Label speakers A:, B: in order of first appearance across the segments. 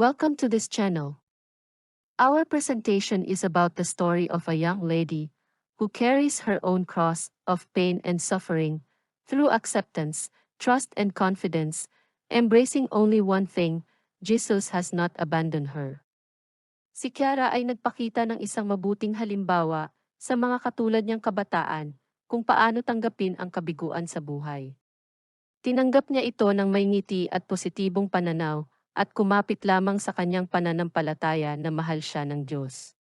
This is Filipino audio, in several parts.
A: Welcome to this channel. Our presentation is about the story of a young lady who carries her own cross of pain and suffering through acceptance, trust and confidence, embracing only one thing, Jesus has not abandoned her. Si Kiara ay nagpakita ng isang mabuting halimbawa sa mga katulad niyang kabataan kung paano tanggapin ang kabiguan sa buhay. Tinanggap niya ito ng may ngiti at positibong pananaw at kumapit lamang sa kanyang pananampalataya na mahal siya ng Diyos.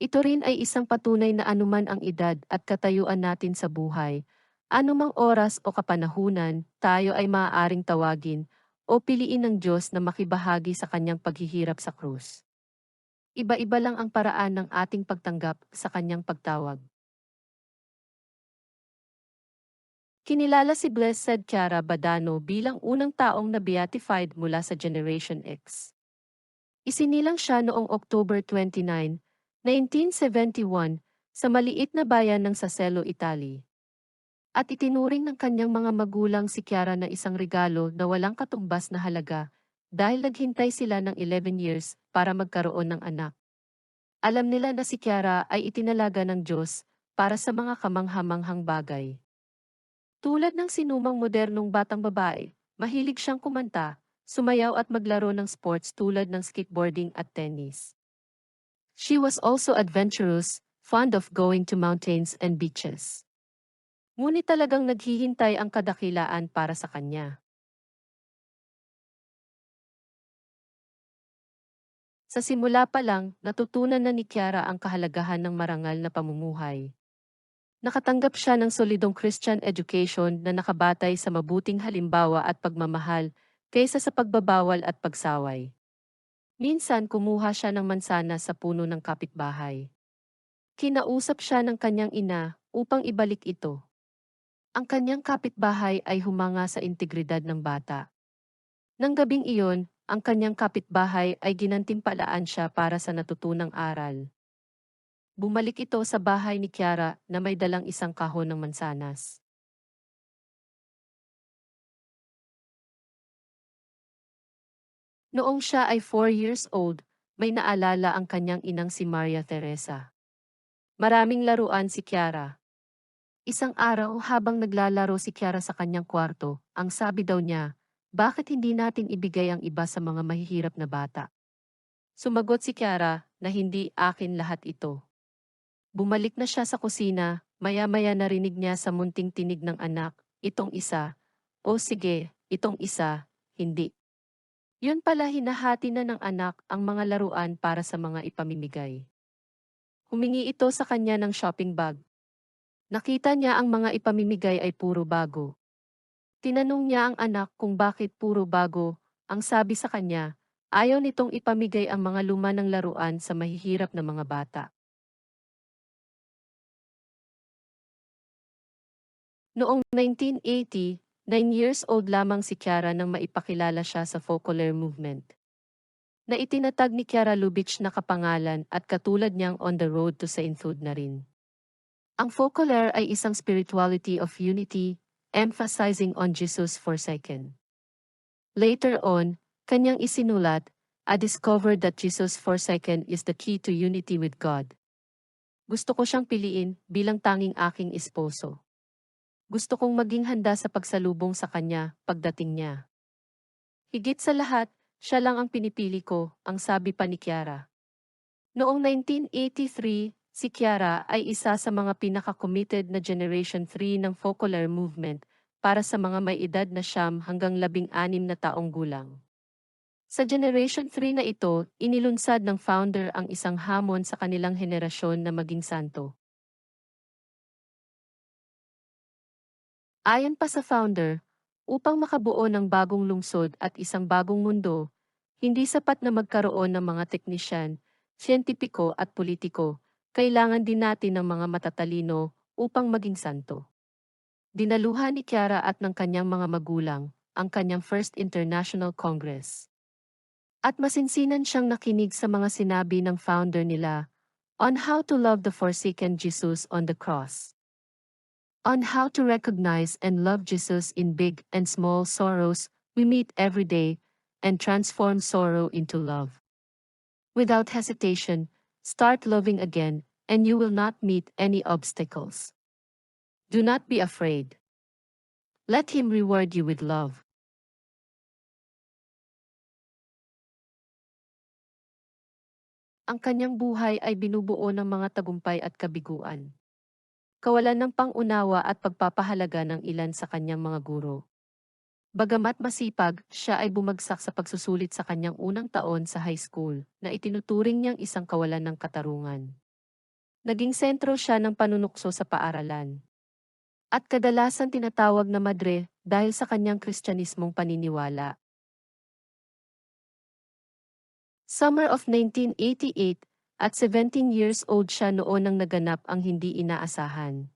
A: Ito rin ay isang patunay na anuman ang edad at katayuan natin sa buhay, anumang oras o kapanahunan, tayo ay maaaring tawagin o piliin ng Diyos na makibahagi sa kanyang paghihirap sa krus. Iba-iba lang ang paraan ng ating pagtanggap sa kanyang pagtawag. Kinilala si Blessed Chiara Badano bilang unang taong na beatified mula sa Generation X. Isinilang siya noong October 29, 1971, sa maliit na bayan ng Saselo, Italy. At itinuring ng kanyang mga magulang si Chiara na isang regalo na walang katumbas na halaga dahil naghintay sila ng 11 years para magkaroon ng anak. Alam nila na si Kiara ay itinalaga ng Diyos para sa mga kamanghamanghang bagay. Tulad ng sinumang modernong batang babae, mahilig siyang kumanta, sumayaw at maglaro ng sports tulad ng skateboarding at tennis. She was also adventurous, fond of going to mountains and beaches. Ngunit talagang naghihintay ang kadakilaan para sa kanya. Sa simula pa lang, natutunan na ni Kiara ang kahalagahan ng marangal na pamumuhay. Nakatanggap siya ng solidong Christian education na nakabatay sa mabuting halimbawa at pagmamahal kaysa sa pagbabawal at pagsaway. Minsan kumuha siya ng mansana sa puno ng kapitbahay. Kinausap siya ng kanyang ina upang ibalik ito. Ang kanyang kapitbahay ay humanga sa integridad ng bata. Nang gabing iyon, ang kanyang kapitbahay ay ginantimpalaan siya para sa natutunang aral. Bumalik ito sa bahay ni Kiara na may dalang isang kahon ng mansanas. Noong siya ay 4 years old, may naalala ang kanyang inang si Maria Teresa. Maraming laruan si Kiara. Isang araw habang naglalaro si Kiara sa kanyang kwarto, ang sabi daw niya, bakit hindi natin ibigay ang iba sa mga mahihirap na bata? Sumagot si Kiara na hindi akin lahat ito. Bumalik na siya sa kusina, maya-maya narinig niya sa munting tinig ng anak, itong isa. O sige, itong isa, hindi. Yun pala hinahati na ng anak ang mga laruan para sa mga ipamimigay. Humingi ito sa kanya ng shopping bag. Nakita niya ang mga ipamimigay ay puro bago. Tinanong niya ang anak kung bakit puro bago, ang sabi sa kanya, ayaw nitong ipamigay ang mga luma ng laruan sa mahihirap na mga bata. Noong 1980, 9 years old lamang si Kiara nang maipakilala siya sa folklore movement. Na itinatag ni Kiara Lubitsch na kapangalan at katulad niyang on the road to sainthood na rin. Ang folklore ay isang spirituality of unity, emphasizing on Jesus forsaken. Later on, kanyang isinulat, I discovered that Jesus forsaken is the key to unity with God. Gusto ko siyang piliin bilang tanging aking esposo. Gusto kong maging handa sa pagsalubong sa kanya pagdating niya. Higit sa lahat, siya lang ang pinipili ko, ang sabi pa ni Kiara. Noong 1983, Si Kiara ay isa sa mga pinaka-committed na Generation 3 ng folklore movement para sa mga may edad na siyam hanggang labing anim na taong gulang. Sa Generation 3 na ito, inilunsad ng founder ang isang hamon sa kanilang henerasyon na maging santo. Ayon pa sa founder, upang makabuo ng bagong lungsod at isang bagong mundo, hindi sapat na magkaroon ng mga teknisyan, siyentipiko at politiko, kailangan din natin ng mga matatalino upang maging santo. Dinaluhan ni Kiara at ng kanyang mga magulang ang kanyang First International Congress. At masinsinan siyang nakinig sa mga sinabi ng founder nila on how to love the forsaken Jesus on the cross. On how to recognize and love Jesus in big and small sorrows we meet every day, and transform sorrow into love. Without hesitation, start loving again, and you will not meet any obstacles. Do not be afraid. Let Him reward you with love. Ang kanyang buhay ay binubuo ng mga tagumpay at kabiguan. Kawalan ng pangunawa at pagpapahalaga ng ilan sa kanyang mga guro. Bagamat masipag, siya ay bumagsak sa pagsusulit sa kanyang unang taon sa high school na itinuturing niyang isang kawalan ng katarungan. Naging sentro siya ng panunukso sa paaralan. At kadalasan tinatawag na madre dahil sa kanyang kristyanismong paniniwala. Summer of 1988, at 17 years old siya noon nang naganap ang hindi inaasahan.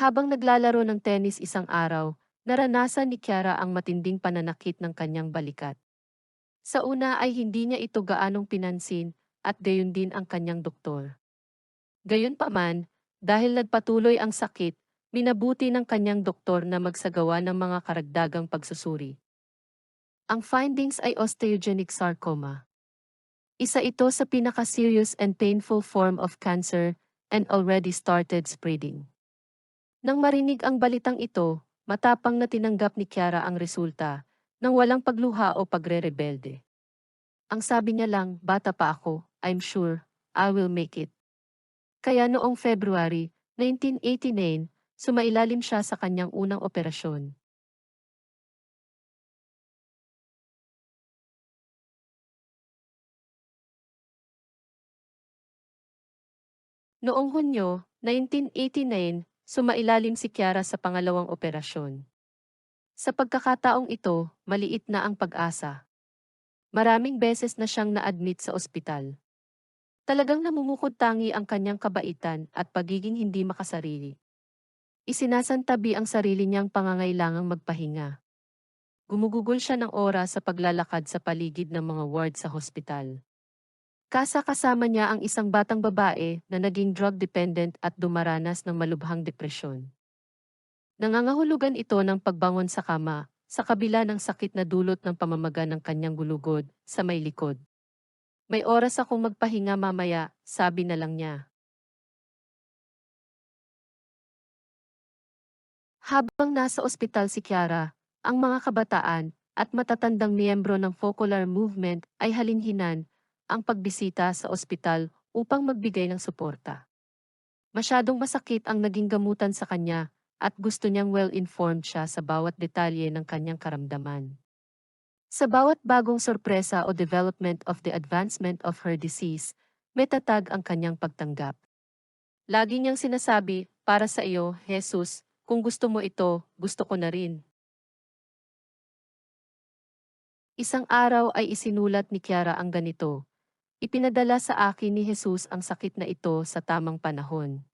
A: Habang naglalaro ng tennis isang araw, naranasan ni Kiara ang matinding pananakit ng kanyang balikat. Sa una ay hindi niya ito gaanong pinansin at gayon din ang kanyang doktor. Gayunpaman, dahil nagpatuloy ang sakit, minabuti ng kanyang doktor na magsagawa ng mga karagdagang pagsusuri. Ang findings ay osteogenic sarcoma. Isa ito sa pinaka-serious and painful form of cancer and already started spreading. Nang marinig ang balitang ito, matapang na tinanggap ni Kiara ang resulta, nang walang pagluha o pagre-rebelde. Ang sabi niya lang, bata pa ako, I'm sure, I will make it. Kaya noong February 1989, sumailalim siya sa kanyang unang operasyon. Noong Hunyo 1989, sumailalim si Kiara sa pangalawang operasyon. Sa pagkakataong ito, maliit na ang pag-asa. Maraming beses na siyang na-admit sa ospital. Talagang namumukod tangi ang kanyang kabaitan at pagiging hindi makasarili. Isinasantabi ang sarili niyang pangangailangang magpahinga. Gumugugol siya ng oras sa paglalakad sa paligid ng mga ward sa hospital. Kasakasama niya ang isang batang babae na naging drug dependent at dumaranas ng malubhang depresyon. Nangangahulugan ito ng pagbangon sa kama, sa kabila ng sakit na dulot ng pamamaga ng kanyang gulugod sa may likod. May oras akong magpahinga mamaya, sabi na lang niya. Habang nasa ospital si Kiara, ang mga kabataan at matatandang miyembro ng Focolare Movement ay halinhinan ang pagbisita sa ospital upang magbigay ng suporta. Masyadong masakit ang naging gamutan sa kanya at gusto niyang well-informed siya sa bawat detalye ng kanyang karamdaman. Sa bawat bagong sorpresa o development of the advancement of her disease, may tatag ang kanyang pagtanggap. Lagi niyang sinasabi, para sa iyo, Jesus, kung gusto mo ito, gusto ko na rin. Isang araw ay isinulat ni Kiara ang ganito, Ipinadala sa akin ni Jesus ang sakit na ito sa tamang panahon.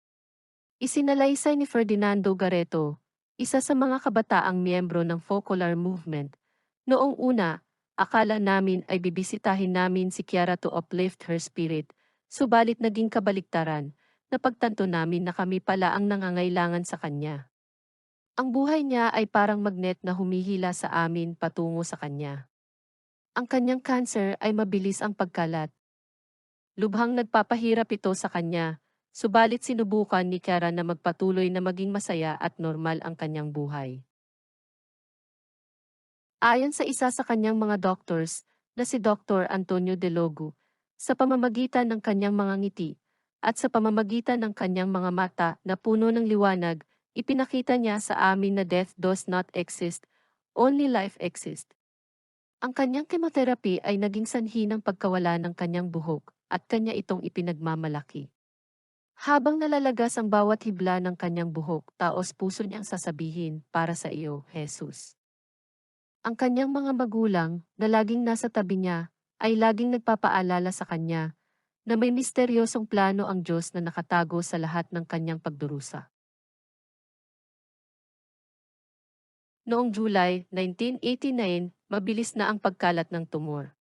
A: Isinalaysay ni Ferdinando Gareto, isa sa mga kabataang miyembro ng Focolare Movement. Noong una, akala namin ay bibisitahin namin si Kiara to uplift her spirit, subalit naging kabaliktaran, napagtanto namin na kami pala ang nangangailangan sa kanya. Ang buhay niya ay parang magnet na humihila sa amin patungo sa kanya. Ang kanyang cancer ay mabilis ang pagkalat, Lubhang nagpapahirap ito sa kanya, subalit sinubukan ni Kiara na magpatuloy na maging masaya at normal ang kanyang buhay. Ayon sa isa sa kanyang mga doctors, na si Dr. Antonio De Logo, sa pamamagitan ng kanyang mga ngiti, at sa pamamagitan ng kanyang mga mata na puno ng liwanag, ipinakita niya sa amin na death does not exist, only life exists. Ang kanyang chemotherapy ay naging sanhi ng pagkawala ng kanyang buhok, at kanya itong ipinagmamalaki. Habang nalalagas ang bawat hibla ng kanyang buhok, taos puso niyang sasabihin, para sa iyo, Jesus. Ang kanyang mga magulang, na laging nasa tabi niya, ay laging nagpapaalala sa kanya, na may misteryosong plano ang Diyos na nakatago sa lahat ng kanyang pagdurusa. Noong July 1989, mabilis na ang pagkalat ng tumor.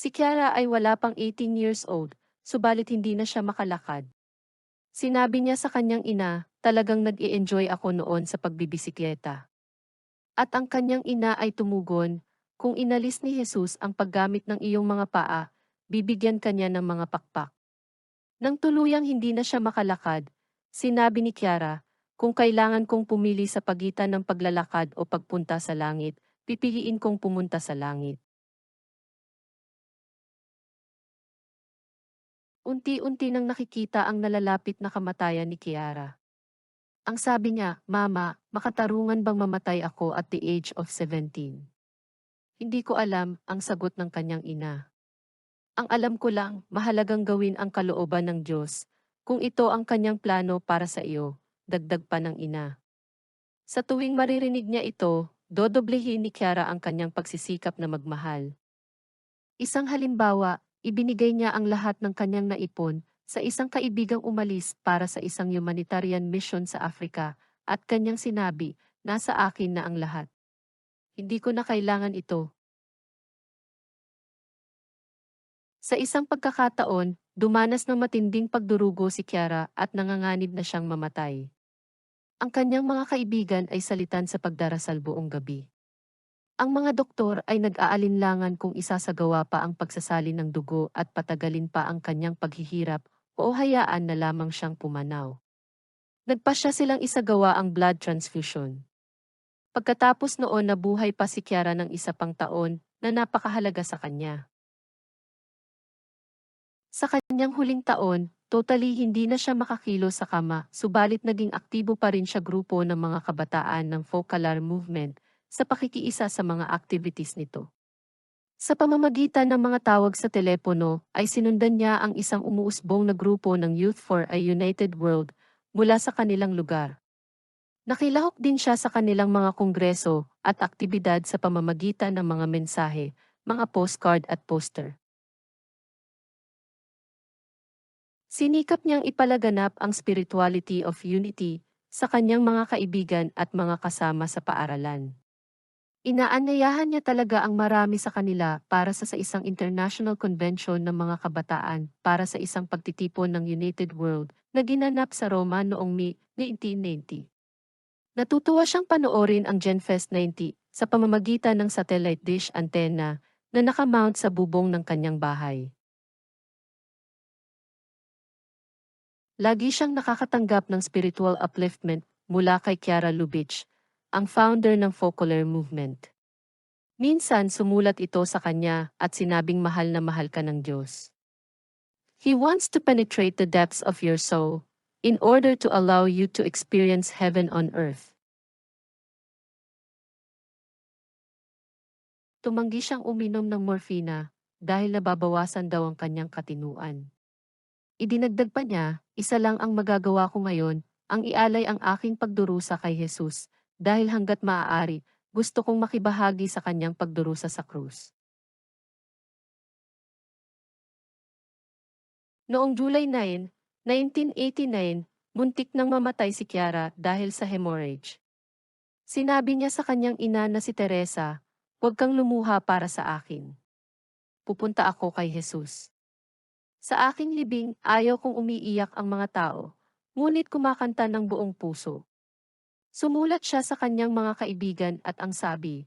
A: Si Kiara ay wala pang 18 years old, subalit hindi na siya makalakad. Sinabi niya sa kanyang ina, talagang nag enjoy ako noon sa pagbibisikleta. At ang kanyang ina ay tumugon, kung inalis ni Jesus ang paggamit ng iyong mga paa, bibigyan kanya ng mga pakpak. Nang tuluyang hindi na siya makalakad, sinabi ni Kiara, kung kailangan kong pumili sa pagitan ng paglalakad o pagpunta sa langit, pipiliin kong pumunta sa langit. Unti-unti nang nakikita ang nalalapit na kamatayan ni Kiara. Ang sabi niya, Mama, makatarungan bang mamatay ako at the age of 17? Hindi ko alam ang sagot ng kanyang ina. Ang alam ko lang, mahalagang gawin ang kalooban ng Diyos. Kung ito ang kanyang plano para sa iyo, dagdag pa ng ina. Sa tuwing maririnig niya ito, dodoblehin ni Kiara ang kanyang pagsisikap na magmahal. Isang halimbawa, ibinigay niya ang lahat ng kanyang naipon sa isang kaibigang umalis para sa isang humanitarian mission sa Afrika at kanyang sinabi, nasa akin na ang lahat. Hindi ko na kailangan ito. Sa isang pagkakataon, dumanas ng matinding pagdurugo si Kiara at nanganganib na siyang mamatay. Ang kanyang mga kaibigan ay salitan sa pagdarasal buong gabi. Ang mga doktor ay nag-aalinlangan kung isasagawa pa ang pagsasalin ng dugo at patagalin pa ang kanyang paghihirap o hayaan na lamang siyang pumanaw. Nagpasya silang isagawa ang blood transfusion. Pagkatapos noon nabuhay pa si Kiara ng isa pang taon na napakahalaga sa kanya. Sa kanyang huling taon, totally hindi na siya makakilo sa kama, subalit naging aktibo pa rin siya grupo ng mga kabataan ng Focalar Movement sa pakikiisa sa mga activities nito. Sa pamamagitan ng mga tawag sa telepono, ay sinundan niya ang isang umuusbong na grupo ng Youth for a United World mula sa kanilang lugar. Nakilahok din siya sa kanilang mga kongreso at aktibidad sa pamamagitan ng mga mensahe, mga postcard at poster. Sinikap niyang ipalaganap ang spirituality of unity sa kanyang mga kaibigan at mga kasama sa paaralan. Inaanyayahan niya talaga ang marami sa kanila para sa, sa isang international convention ng mga kabataan para sa isang pagtitipon ng United World na ginanap sa Roma noong May 1990. Natutuwa siyang panoorin ang GenFest 90 sa pamamagitan ng satellite dish antenna na nakamount sa bubong ng kanyang bahay. Lagi siyang nakakatanggap ng spiritual upliftment mula kay Kiara Lubitsch, ang founder ng Focolare Movement. Minsan sumulat ito sa kanya at sinabing mahal na mahal ka ng Diyos. He wants to penetrate the depths of your soul in order to allow you to experience heaven on earth. Tumanggi siyang uminom ng morfina dahil nababawasan daw ang kanyang katinuan. Idinagdag pa niya, isa lang ang magagawa ko ngayon, ang ialay ang aking pagdurusa kay Jesus, dahil hanggat maaari, gusto kong makibahagi sa kanyang pagdurusa sa krus. Noong July 9, 1989, muntik nang mamatay si Kiara dahil sa hemorrhage. Sinabi niya sa kanyang ina na si Teresa, Huwag kang lumuha para sa akin. Pupunta ako kay Jesus. Sa aking libing, ayaw kong umiiyak ang mga tao, ngunit kumakanta ng buong puso. Sumulat siya sa kanyang mga kaibigan at ang sabi,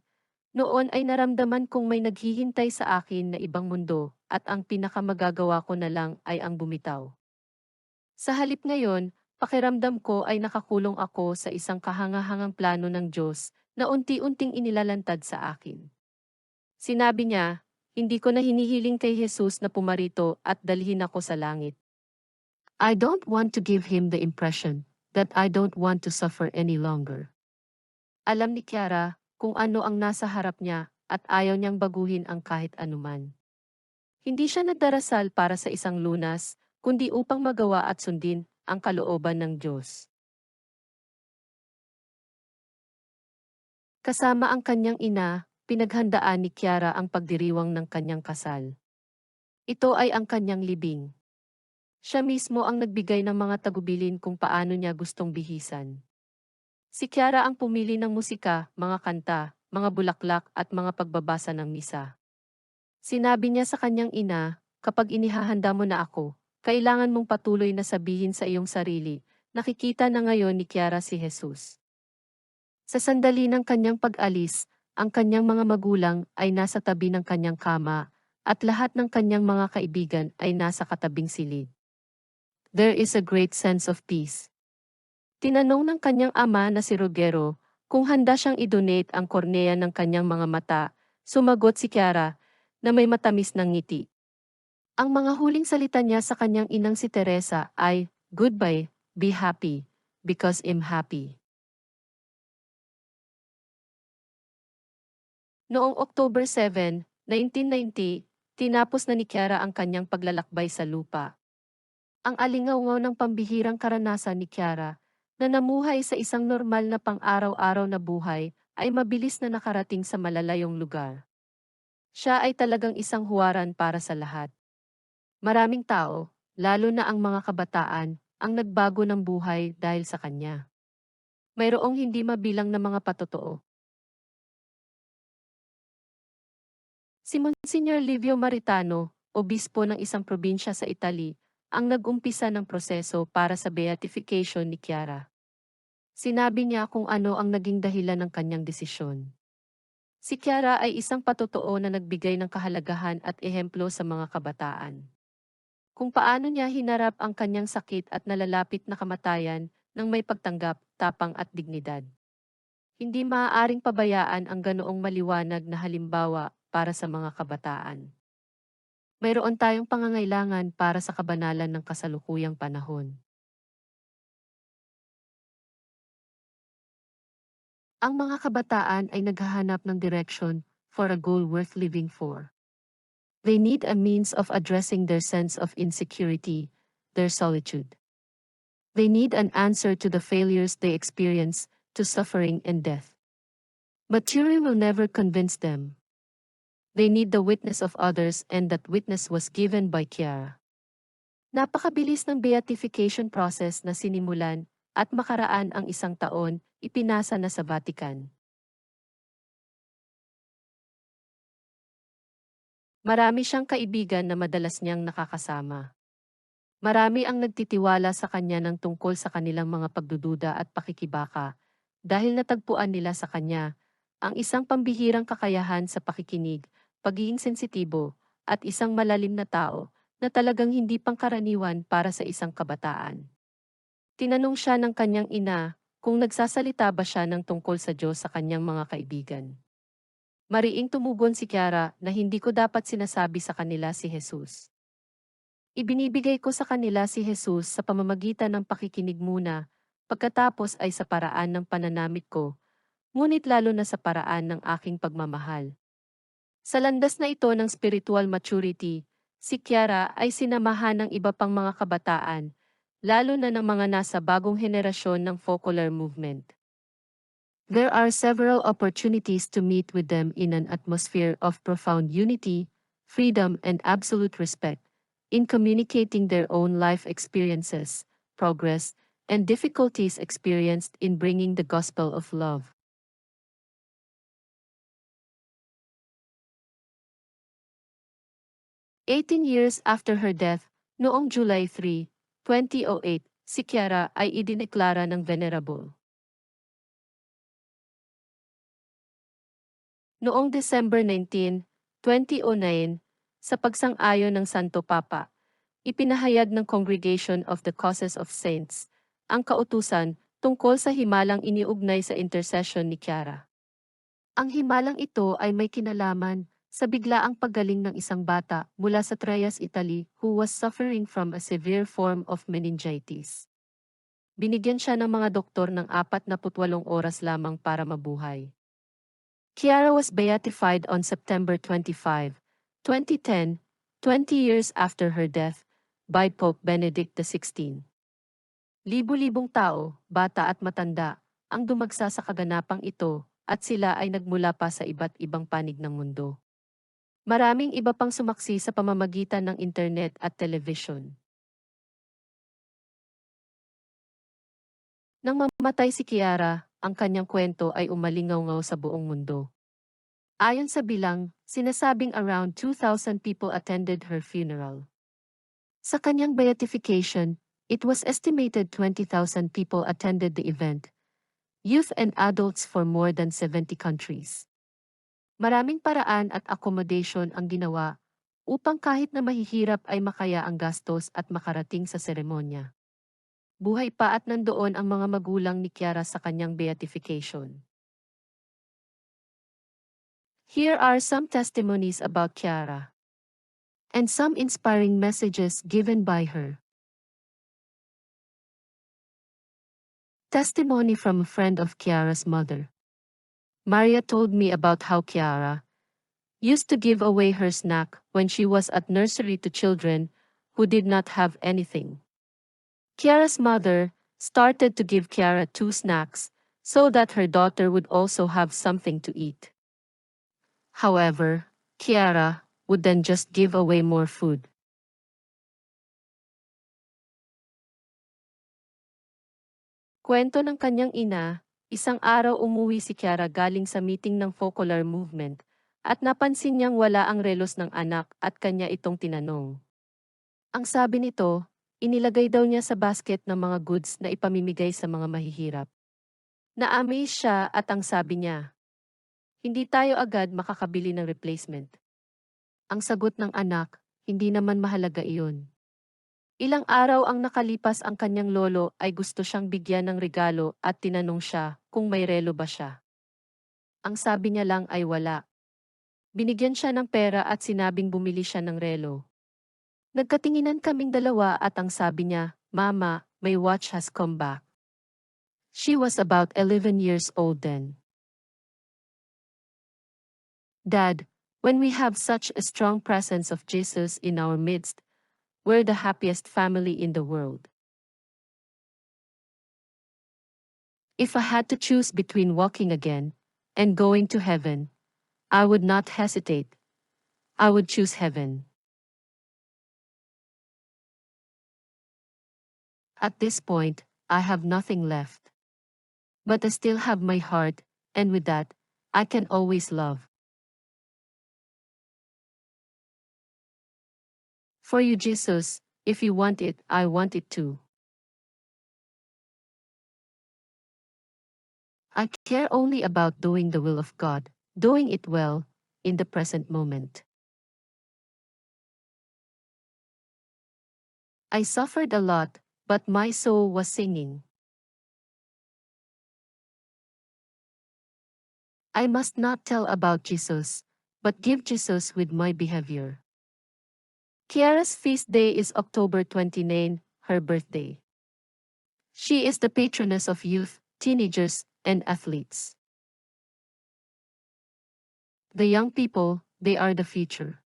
A: Noon ay naramdaman kong may naghihintay sa akin na ibang mundo at ang pinakamagagawa ko na lang ay ang bumitaw. Sa halip ngayon, pakiramdam ko ay nakakulong ako sa isang kahangahangang plano ng Diyos na unti-unting inilalantad sa akin. Sinabi niya, hindi ko na hinihiling kay Jesus na pumarito at dalhin ako sa langit. I don't want to give him the impression that I don't want to suffer any longer. Alam ni Kiara kung ano ang nasa harap niya at ayaw niyang baguhin ang kahit anuman. Hindi siya nagdarasal para sa isang lunas, kundi upang magawa at sundin ang kalooban ng Diyos. Kasama ang kanyang ina, pinaghandaan ni Kiara ang pagdiriwang ng kanyang kasal. Ito ay ang kanyang libing. Siya mismo ang nagbigay ng mga tagubilin kung paano niya gustong bihisan. Si Kiara ang pumili ng musika, mga kanta, mga bulaklak at mga pagbabasa ng misa. Sinabi niya sa kanyang ina, kapag inihahanda mo na ako, kailangan mong patuloy na sabihin sa iyong sarili, nakikita na ngayon ni Kiara si Jesus. Sa sandali ng kanyang pag-alis, ang kanyang mga magulang ay nasa tabi ng kanyang kama, at lahat ng kanyang mga kaibigan ay nasa katabing silid. There is a great sense of peace. Tinanong ng kanyang ama na si Rogero kung handa siyang i-donate ang kornea ng kanyang mga mata, sumagot si Kiara na may matamis ng ngiti. Ang mga huling salita niya sa kanyang inang si Teresa ay, Goodbye, be happy, because I'm happy. Noong October 7, 1990, tinapos na ni Kiara ang kanyang paglalakbay sa lupa. Ang alingaw ng pambihirang karanasan ni Kiara, na namuhay sa isang normal na pang-araw-araw na buhay, ay mabilis na nakarating sa malalayong lugar. Siya ay talagang isang huwaran para sa lahat. Maraming tao, lalo na ang mga kabataan, ang nagbago ng buhay dahil sa kanya. Mayroong hindi mabilang na mga patotoo. Si Monsignor Livio Maritano, obispo ng isang probinsya sa Italy, ang nag-umpisa ng proseso para sa beatification ni Chiara. Sinabi niya kung ano ang naging dahilan ng kanyang desisyon. Si Chiara ay isang patotoo na nagbigay ng kahalagahan at ehemplo sa mga kabataan. Kung paano niya hinarap ang kanyang sakit at nalalapit na kamatayan ng may pagtanggap, tapang at dignidad. Hindi maaaring pabayaan ang ganoong maliwanag na halimbawa para sa mga kabataan. Mayroon tayong pangangailangan para sa kabanalan ng kasalukuyang panahon. Ang mga kabataan ay naghahanap ng direction for a goal worth living for. They need a means of addressing their sense of insecurity, their solitude. They need an answer to the failures they experience, to suffering and death. Material will never convince them. They need the witness of others and that witness was given by Kiara. Napakabilis ng beatification process na sinimulan at makaraan ang isang taon, ipinasa na sa Vatican. Marami siyang kaibigan na madalas niyang nakakasama. Marami ang nagtitiwala sa kanya ng tungkol sa kanilang mga pagdududa at pakikibaka dahil natagpuan nila sa kanya ang isang pambihirang kakayahan sa pakikinig pagiging sensitibo, at isang malalim na tao na talagang hindi pangkaraniwan para sa isang kabataan. Tinanong siya ng kanyang ina kung nagsasalita ba siya ng tungkol sa Diyos sa kanyang mga kaibigan. Mariing tumugon si Kiara na hindi ko dapat sinasabi sa kanila si Jesus. Ibinibigay ko sa kanila si Jesus sa pamamagitan ng pakikinig muna, pagkatapos ay sa paraan ng pananamit ko, ngunit lalo na sa paraan ng aking pagmamahal. Sa landas na ito ng spiritual maturity, si Kiara ay sinamahan ng iba pang mga kabataan, lalo na ng mga nasa bagong henerasyon ng folklore movement. There are several opportunities to meet with them in an atmosphere of profound unity, freedom and absolute respect, in communicating their own life experiences, progress, and difficulties experienced in bringing the gospel of love. 18 years after her death, noong July 3, 2008, si Kiara ay idineklara ng venerable. Noong December 19, 2009, sa pagsang-ayon ng Santo Papa, ipinahayag ng Congregation of the Causes of Saints ang kautusan tungkol sa himalang iniugnay sa intercession ni Kiara. Ang himalang ito ay may kinalaman sa biglaang paggaling ng isang bata mula sa Trias, Italy who was suffering from a severe form of meningitis. Binigyan siya ng mga doktor ng 48 oras lamang para mabuhay. Chiara was beatified on September 25, 2010, 20 years after her death, by Pope Benedict XVI. Libu-libong tao, bata at matanda, ang dumagsa sa kaganapang ito, at sila ay nagmula pa sa iba't ibang panig ng mundo. Maraming iba pang sumaksi sa pamamagitan ng internet at television. Nang mamatay si Kiara, ang kanyang kwento ay umalingaw-ngaw sa buong mundo. Ayon sa bilang, sinasabing around 2,000 people attended her funeral. Sa kanyang beatification, it was estimated 20,000 people attended the event, youth and adults for more than 70 countries. Maraming paraan at accommodation ang ginawa upang kahit na mahihirap ay makaya ang gastos at makarating sa seremonya. Buhay pa at nandoon ang mga magulang ni Kiara sa kanyang beatification. Here are some testimonies about Kiara and some inspiring messages given by her. Testimony from a friend of Kiara's mother. Maria told me about how Kiara used to give away her snack when she was at nursery to children who did not have anything. Kiara's mother started to give Kiara two snacks so that her daughter would also have something to eat. However, Kiara would then just give away more food. Kwento ng kanyang ina, isang araw umuwi si Kiara galing sa meeting ng Focolare Movement at napansin niyang wala ang relos ng anak at kanya itong tinanong. Ang sabi nito, inilagay daw niya sa basket ng mga goods na ipamimigay sa mga mahihirap. Na-amaze siya at ang sabi niya, hindi tayo agad makakabili ng replacement. Ang sagot ng anak, hindi naman mahalaga iyon. Ilang araw ang nakalipas ang kanyang lolo ay gusto siyang bigyan ng regalo at tinanong siya kung may relo ba siya. Ang sabi niya lang ay wala. Binigyan siya ng pera at sinabing bumili siya ng relo. Nagkatinginan kaming dalawa at ang sabi niya, Mama, my watch has come back. She was about 11 years old then. Dad, when we have such a strong presence of Jesus in our midst, we're the happiest family in the world. If I had to choose between walking again and going to heaven, I would not hesitate. I would choose heaven. At this point, I have nothing left. But I still have my heart, and with that, I can always love. For you, Jesus, if you want it, I want it too. I care only about doing the will of God, doing it well, in the present moment. I suffered a lot, but my soul was singing. I must not tell about Jesus, but give Jesus with my behavior. Kiara's feast day is October 29, her birthday. She is the patroness of youth, teenagers, and athletes. The young people, they are the future.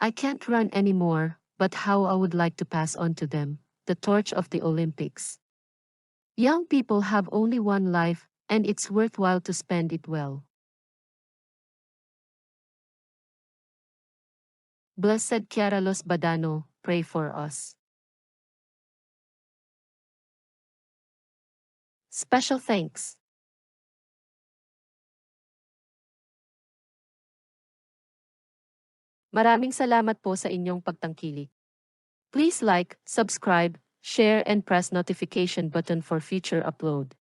A: I can't run anymore, but how I would like to pass on to them the torch of the Olympics. Young people have only one life, and it's worthwhile to spend it well. Blessed Chiaralos Badano, pray for us. Special thanks. Maraming salamat po sa inyong pagtangkilik. Please like, subscribe, share and press notification button for future upload.